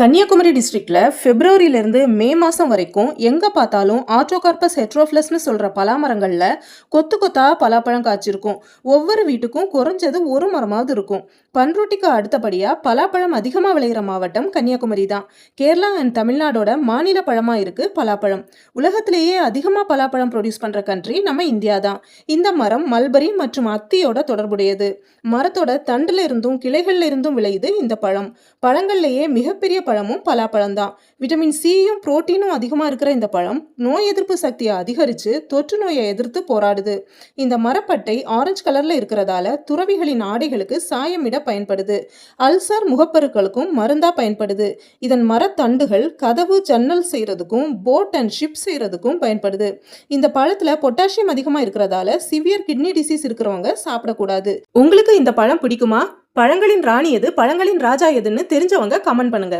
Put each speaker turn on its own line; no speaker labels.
கன்னியாகுமரி டிஸ்ட்ரிக்டில் பிப்ரவரியிலேருந்து மே மாதம் வரைக்கும் எங்கே பார்த்தாலும் ஆட்டோகார்பஸ் ஹெட்ரோஃப்ளஸ்னு சொல்கிற பலாமரங்களில் கொத்து கொத்தாக பலாப்பழம் காய்ச்சிருக்கும். ஒவ்வொரு வீட்டுக்கும் குறைஞ்சது ஒரு மரமாவது இருக்கும். பன்ருட்டிக்கு அடுத்தபடியாக பலாப்பழம் அதிகமாக விளையிற மாவட்டம் கன்னியாகுமரி தான். கேரளா அண்ட் தமிழ்நாடோட மாநில பழமாக இருக்குது பலாப்பழம். உலகத்திலேயே அதிகமாக பலாப்பழம் ப்ரொடியூஸ் பண்ணுற கண்ட்ரி நம்ம இந்தியா தான். இந்த மரம் மல்பரி மற்றும் அத்தியோட தொடர்புடையது. மரத்தோட தண்டுல இருந்தும் கிளைகள்ல இருந்தும் விளையுது இந்த பழம். பழங்கள்லேயே மிகப்பெரிய பழமும் பலாப்பழம் தான் விட்டமின் சியும் புரோட்டீனும் அதிகமாக இருக்கிற இந்த பழம் நோய் எதிர்ப்பு சக்தியை அதிகரித்து தொற்று நோயை எதிர்த்து போராடுது. இந்த மரப்பட்டை ஆரஞ்சு கலரில் இருக்கிறதால துறவிகளின் ஆடைகளுக்கு சாயமிட பயன்படுது. அல்சர் முகப்பருக்களுக்கும் மருந்தாக பயன்படுது. இதன் மரத்தண்டுகள் கதவு ஜன்னல் செய்கிறதுக்கும் போட் அண்ட் ஷிப் செய்கிறதுக்கும் பயன்படுது. இந்த பழத்தில் பொட்டாசியம் அதிகமாக இருக்கிறதால சிவியர் கிட்னி டிசீஸ் இருக்கிறவங்க சாப்பிடக்கூடாது. உங்களுக்கு இந்த பழம் பிடிக்குமா? பழங்களின் ராணி எது? பழங்களின் ராஜா எதுன்னு தெரிஞ்சவங்க கமெண்ட் பண்ணுங்க.